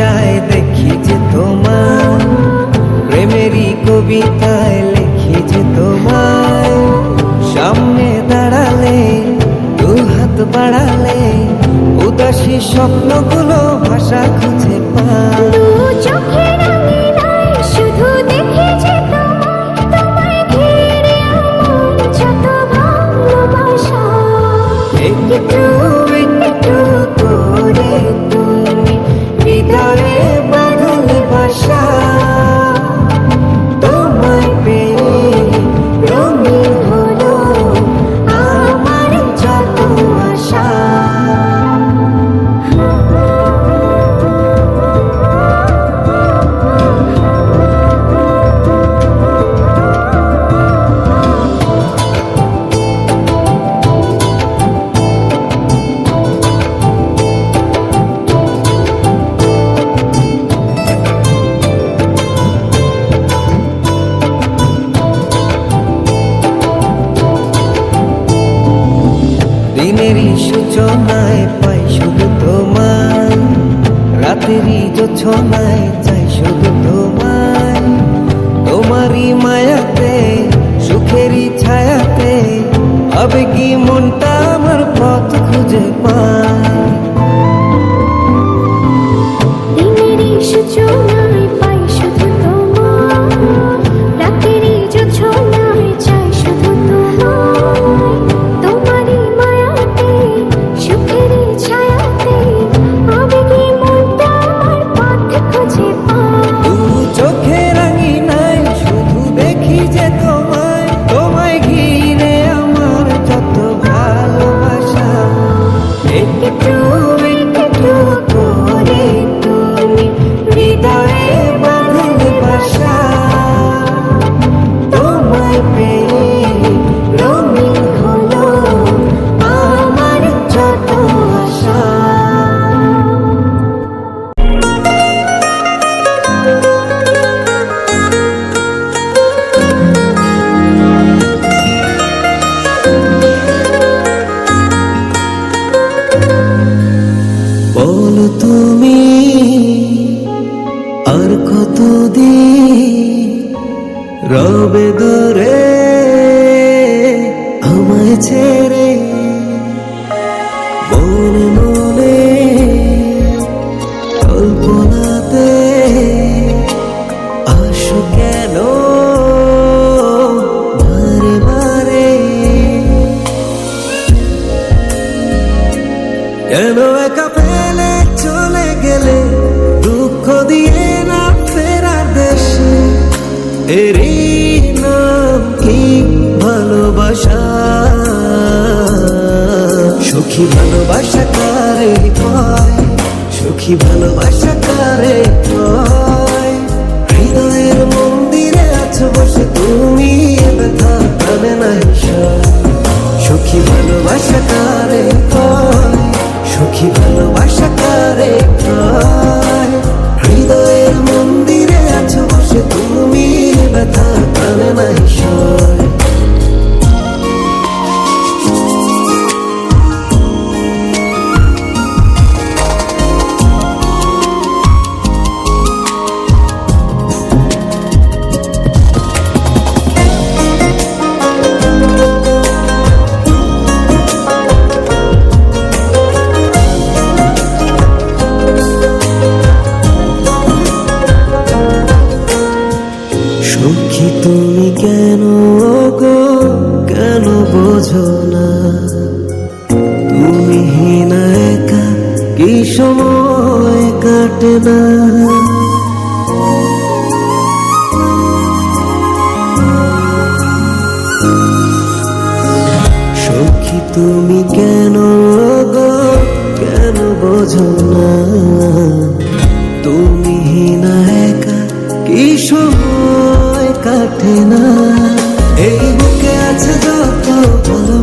ঘন্টায় দেখি যে তোমার প্রেমেরই কবিতায় লেখি যে তোমার। সামনে দাঁড়ালে দু হাত বাড়ালে, উদাসী স্বপ্নগুলো ভাষা খুঁজে যোছনায় পাই শুধু তোমায় রাতেরই যোছনায় ভালোবাসা। সুখী ভালোবাসা কারে পায়? সুখী ভালোবাসা কারে হৃদয়ের মন্দিরে আছো বসে তুমি ব্যথা পাবে না সুখী ভালোবাসা কারে পায়? সুখী ভালোবাসা কারে হৃদয়ের মন্দিরে আছো বসে তুমি ব্যথা কানে না ঈশ্বর এই সময় কাটে না। এই বুকে আছে যত ভালো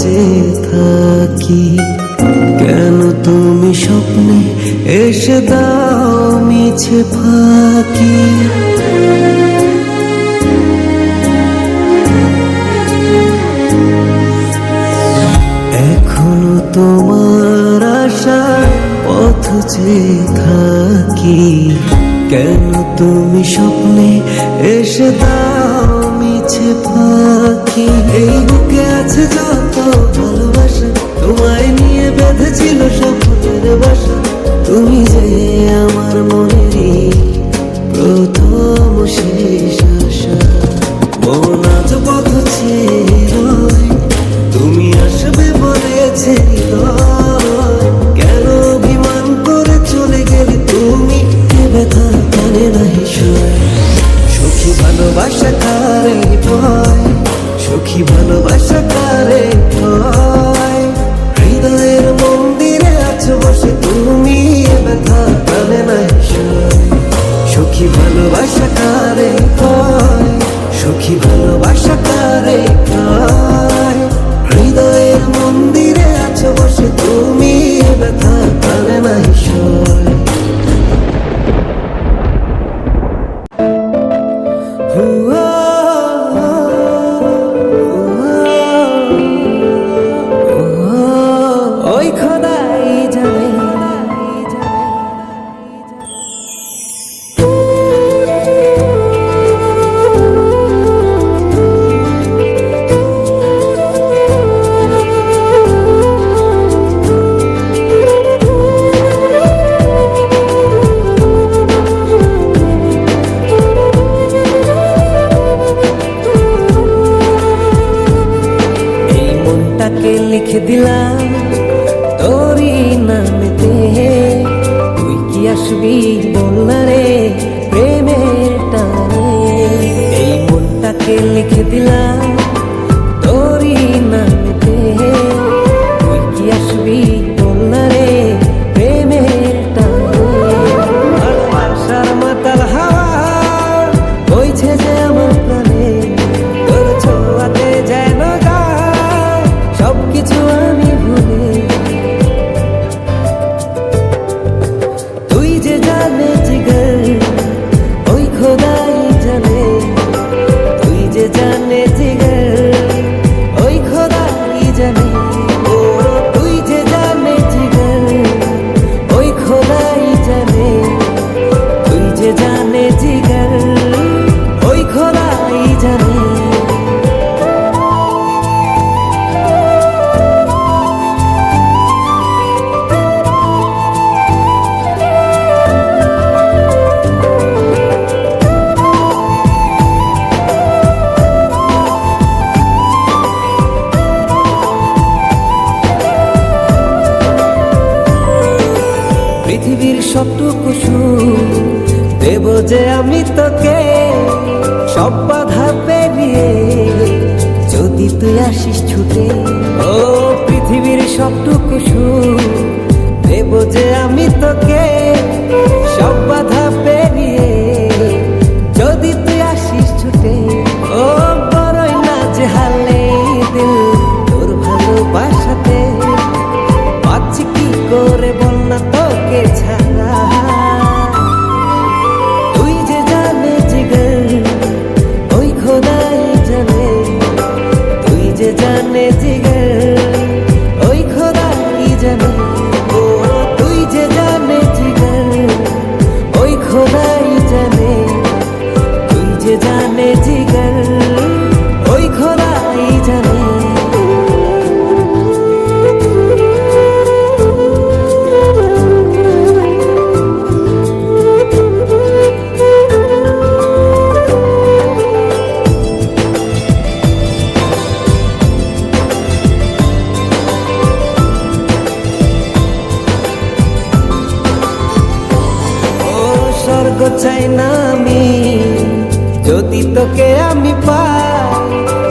চেয়ে থাকি। কেন তুমি স্বপ্নে এসে দাও মিছে ফাঁকি? এখনও তোমার আশায় পথ চেয়ে থাকি। কেন তুমি স্বপ্নে এসে দাও মিছে ফাঁকি এই বুকে আছে যত ভালোবাসা। তোমায় নিয়ে বেঁধেছিল স্বপ্নের বাসা। তুমি যে আমার মনেরই প্রথম শেষ আশা। মন আজ পথ রয় তুমি আসবে বলেছে হৃদয়। ভালোবাসা কারে ভয়? সুখী ভালোবাসা কারে হৃদয়ের মন্দিরে আছো বসে তুমি ব্যথা জানে না সুখী সখী ভালোবাসা কারে ভয়? সুখী ভালোবাসা কারে আমি তোকে সব বাধা পেরিয়ে যদি তুই আসিস ছুটে। ও পৃথিবীর সবটুকু সুখ, দেব যে আমি তোকে চাই না আমি। যদি তোকে আমি পাই,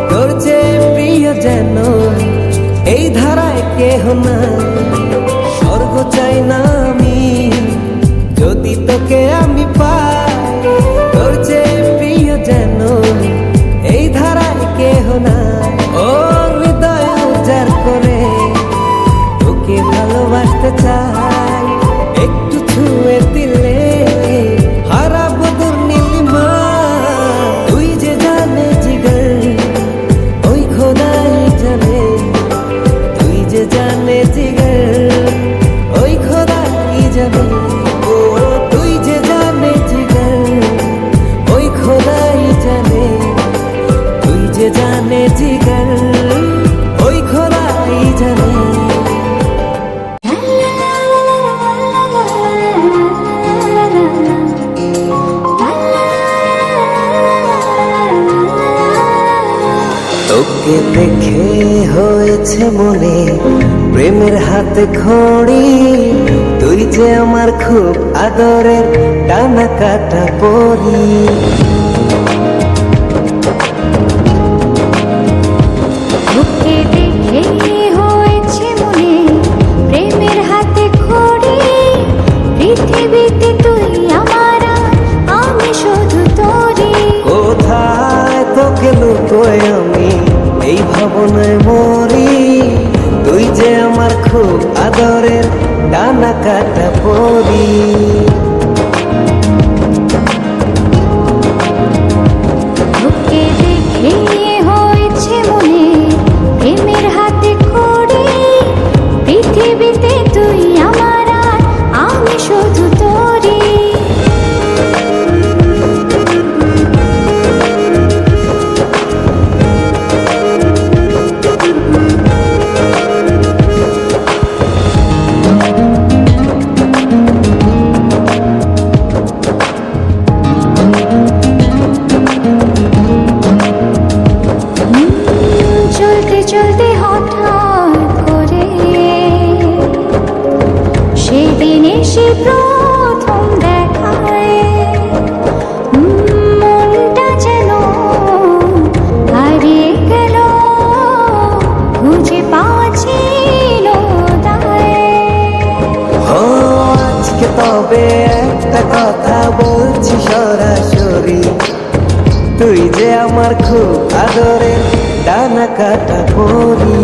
তোর যে প্রিয় যেন এই ধারায় কেহ না স্বর্গ চাই না ঘড়ি তুই যে আমার খুব আদরের ডানা কাটা পরি। একটা কথা বলছি সরাসরি। তুই যে আমার খুব আদরের ডানা কাটা করি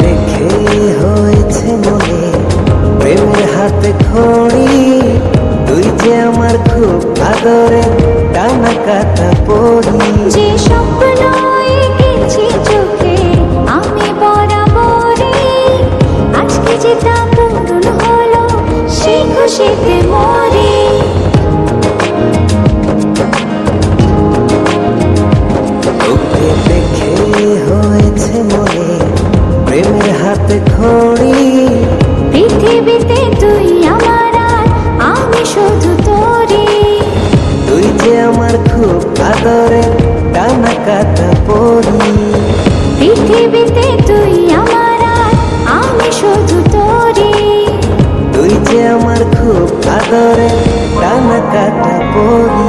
দেখে হয়েছে মনে। প্রেমের হাতে খড়ি তুই যে আমার খুব আদরে টানা কাটা পড়ি। যে স্বপ্ন এঁকেছি চোখে আমি বরাবরে আজকে যে তা প্রেমের হাতে খড়ি। পৃথিবীতে তুই আমার আমি শুধু তোরি তুই যে আমার খুব আদরে টানা কাটা পড়ি পৃথিবীতে তুই আমার আমি শুধু তোরি তুই যে আমার খুব আদরে টানা কাটা পড়ি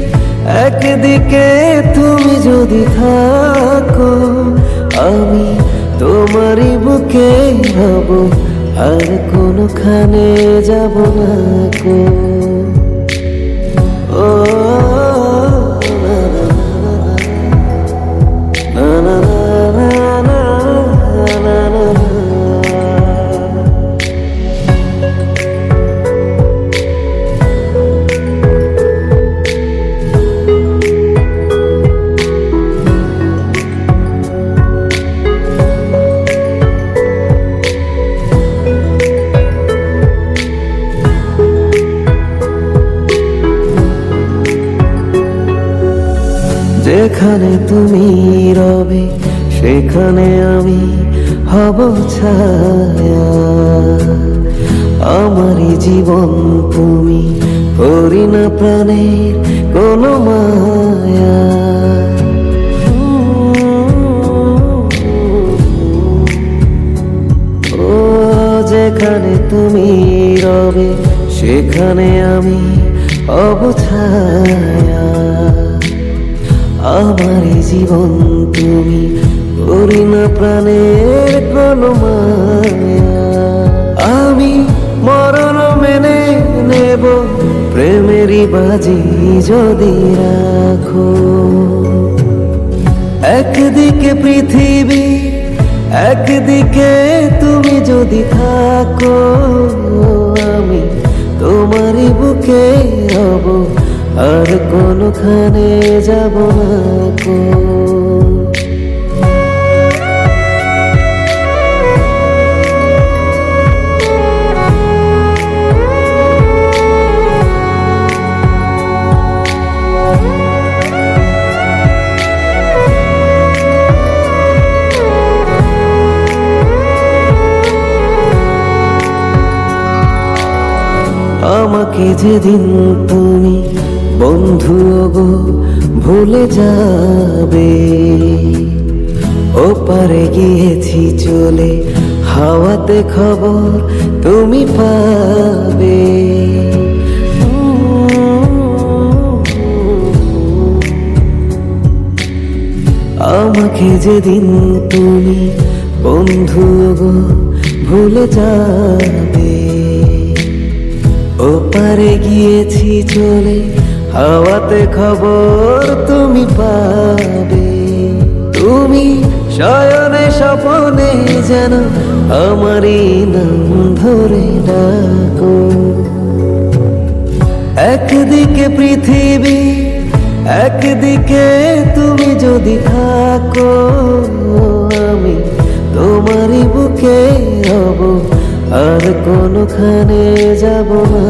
একদিকে তুমি যদি থাকো আমি তোমারই বুকে হব আর কোনখানে যাব না কো যেখানে তুমি রবে, সেখানে আমি হব ছায়া। জীবন তুমি করি না প্রাণের কোনো মায়া। যেখানে তুমি রবে, সেখানে আমি অবছায়া আমার জীবন তুমি করি না প্রাণের কোনো আমি মরণ মেনে নেব, প্রেমেরই বাজি যদি রাখো। একদিকে পৃথিবী, একদিকে তুমি যদি থাকো, আমি তোমারই বুকে হব। আর কোনখানে যাব না আমাকে যেদিন তুমি বন্ধু গো ভুলে যাবে। ওপারে গিয়েছি চলে, হাওয়াতে খবর তুমি পাবে। আমাকে যেদিন তুমি বন্ধু গো ভুলে যাবে। ওপারে গিয়েছি চলে, হাওয়াতে খবর তুমি পাবে। তুমি শয়নে স্বপনে যেন আমারই নাম ধরে ডাকো। একদিকে পৃথিবী, একদিকে তুমি যদি থাকো, আমি তোমারই বুকে হব। আর কোনখানে যাব না